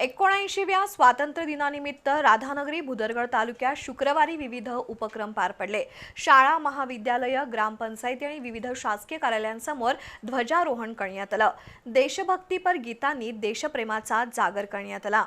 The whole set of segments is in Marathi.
एकोणऐंशीव्या स्वातंत्र्य दिनानिमित्त राधानगरी भुदरगड तालुक्यात शुक्रवारी विविध उपक्रम पार पडले. शाळा महाविद्यालय ग्रामपंचायती आणि विविध शासकीय कार्यालयांसमोर ध्वजारोहण करण्यात आलं. देशभक्तीपर गीतांनी देशप्रेमाचा जागर करण्यात आला.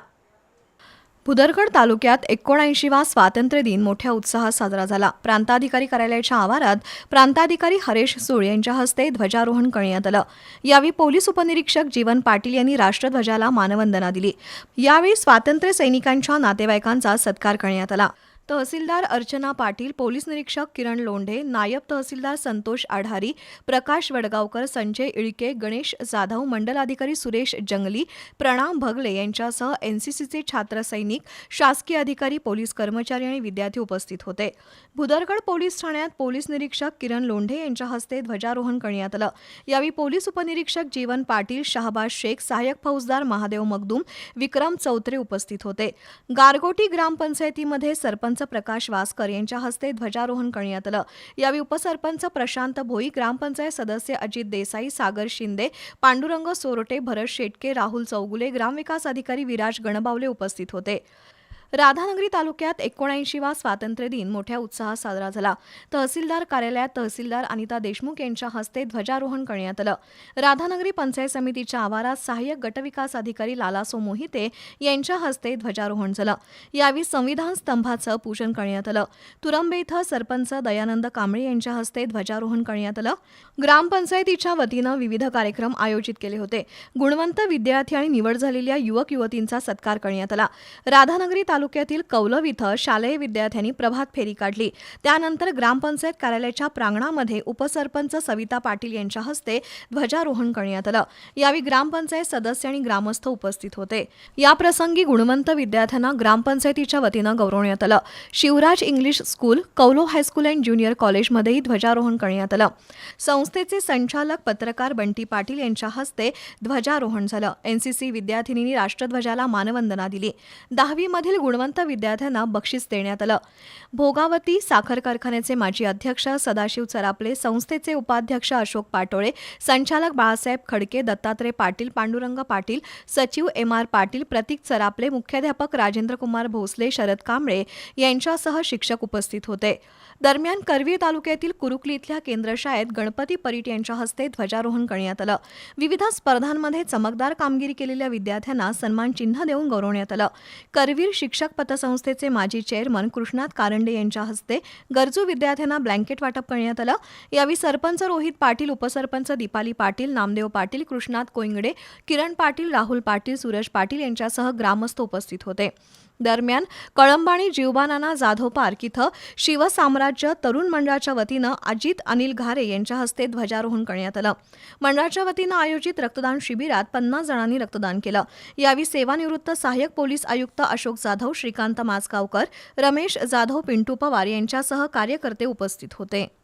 भुदरगड तालुक्यात एकोणऐंशीवा स्वातंत्र्य दिन मोठ्या उत्साहात साजरा झाला. प्रांताधिकारी कार्यालयाच्या आवारात प्रांताधिकारी हरेश सूळ यांच्या हस्ते ध्वजारोहण करण्यात आलं. यावेळी पोलीस उपनिरीक्षक जीवन पाटील यांनी राष्ट्रध्वजाला मानवंदना दिली. यावेळी स्वातंत्र्य सैनिकांच्या नातेवाईकांचा सत्कार करण्यात आला. तहसीलदार अर्चना पाटील पोलीस निरीक्षक किरण लोंढे नायब तहसीलदार संतोष आढारी प्रकाश वडगावकर संजय इळके गणेश जाधव मंडलाधिकारी सुरेश जंगली प्रणाम भगले यांच्यासह एनसीसीचे छात्र सैनिक शासकीय अधिकारी पोलीस कर्मचारी आणि विद्यार्थी उपस्थित होते. भुदरगड पोलीस ठाण्यात पोलीस निरीक्षक किरण लोंढे यांच्या हस्ते ध्वजारोहण करण्यात आलं. यावेळी पोलीस उपनिरीक्षक जीवन पाटील शहाबाज शेख सहाय्यक फौजदार महादेव मगदूम विक्रम चौत्रे उपस्थित होते. गारगोटी ग्रामपंचायतीमध्ये सरपंच प्रकाश वासकर यांच्या हस्ते ध्वजारोहण करण्यात आलं. यावेळी उपसरपंच प्रशांत भोई ग्रामपंचायत सदस्य अजित देसाई सागर शिंदे पांडुरंग सोरटे भरत शेटके राहुल चौगुले ग्रामविकास अधिकारी विराज गणबावले उपस्थित होते. राधानगरी तालुक्यात एकोणऐंशीवा स्वातंत्र्य दिन मोठ्या उत्साहात साजरा झाला. तहसीलदार कार्यालयात तहसीलदार अनिता देशमुख यांच्या हस्ते ध्वजारोहण करण्यात आलं. राधानगरी पंचायत समितीच्या आवारात सहाय्यक गटविकास अधिकारी लालासो मोहिते यांच्या हस्ते ध्वजारोहण झालं. यावेळी संविधान स्तंभाचं पूजन करण्यात आलं. तुरंबे इथं सरपंच दयानंद कांबळे यांच्या हस्ते ध्वजारोहण करण्यात आलं. ग्रामपंचायतीच्या वतीनं विविध कार्यक्रम आयोजित केले होते. गुणवंत विद्यार्थी आणि निवड झालेल्या युवक युवतींचा सत्कार करण्यात आला. राधानगरी तालुक्यातील कौलव इथं शालेय विद्यार्थ्यांनी प्रभात फेरी काढली. त्यानंतर ग्रामपंचायत कार्यालयाच्या प्रांगणामध्ये उपसरपंच सविता पाटील यांच्या हस्ते ध्वजारोहण करण्यात आलं. यावेळी ग्रामपंचायत सदस्य आणि ग्रामस्थ उपस्थित होते. याप्रसंगी गुणवंत विद्यार्थ्यांना ग्रामपंचायतीच्या वतीनं गौरवण्यात आलं. Shivraj English school कौलो high school and junior कॉलेजमध्येही ध्वजारोहण करण्यात आलं. संस्थेचे संचालक पत्रकार बंटी पाटील यांच्या हस्ते ध्वजारोहण झालं. एनसीसी विद्यार्थिनींनी राष्ट्रध्वजाला मानवंदना दिली. दहावीमधील गुणवंत विद्यार्थ्यांना बक्षीस देण्यात आलं. भोगावती साखर कारखान्याचे माजी अध्यक्ष सदाशिव चरापले संस्थेचे उपाध्यक्ष अशोक पाटोळे संचालक बाळासाहेब खडके दत्तात्रय पाटील पांडुरंग पाटील सचिव एम आर पाटील प्रतीक चरापले मुख्याध्यापक राजेंद्र कुमार भोसले शरद कांबळे यांच्यासह शिक्षक उपस्थित होते. दरम्यान करवीर तालुक्यातील कुरुकली इथल्या केंद्रशाळेत गणपती परीट यांच्या हस्ते ध्वजारोहण करण्यात आलं. विविध स्पर्धांमध्ये चमकदार कामगिरी केलेल्या विद्यार्थ्यांना सन्मान चिन्ह देऊन गौरवण्यात आलं. करवीर शिक्षक शिक्षक पतसंस्थेचे माजी चेअरमन कृष्णात कारंडे यांच्या हस्ते गरजू विद्यार्थ्यांना ब्लँकेट वाटप करण्यात आलं. यावेळी सरपंच रोहित पाटील उपसरपंच दीपाली पाटील नामदेव पाटील कृष्णात कोइंगडे किरण पाटील राहुल पाटील सूरज पाटील यांच्यासह ग्रामस्थ उपस्थित होते. दरम्यान कळंबाणी जीवबानाना जाधव पार्क इथं शिवसाम्राज्य तरुण मंडळाच्या वतीनं अजित अनिल घारे यांच्या हस्ते ध्वजारोहण करण्यात आलं. मंडळाच्या वतीनं आयोजित रक्तदान शिबिरात पन्नास जणांनी रक्तदान केलं. यावेळी सेवानिवृत्त सहाय्यक पोलीस आयुक्त अशोक जाधव श्रीकांत माजगावकर रमेश जाधव पिंटू पवार यांच्यासह कार्यकर्ते उपस्थित होते.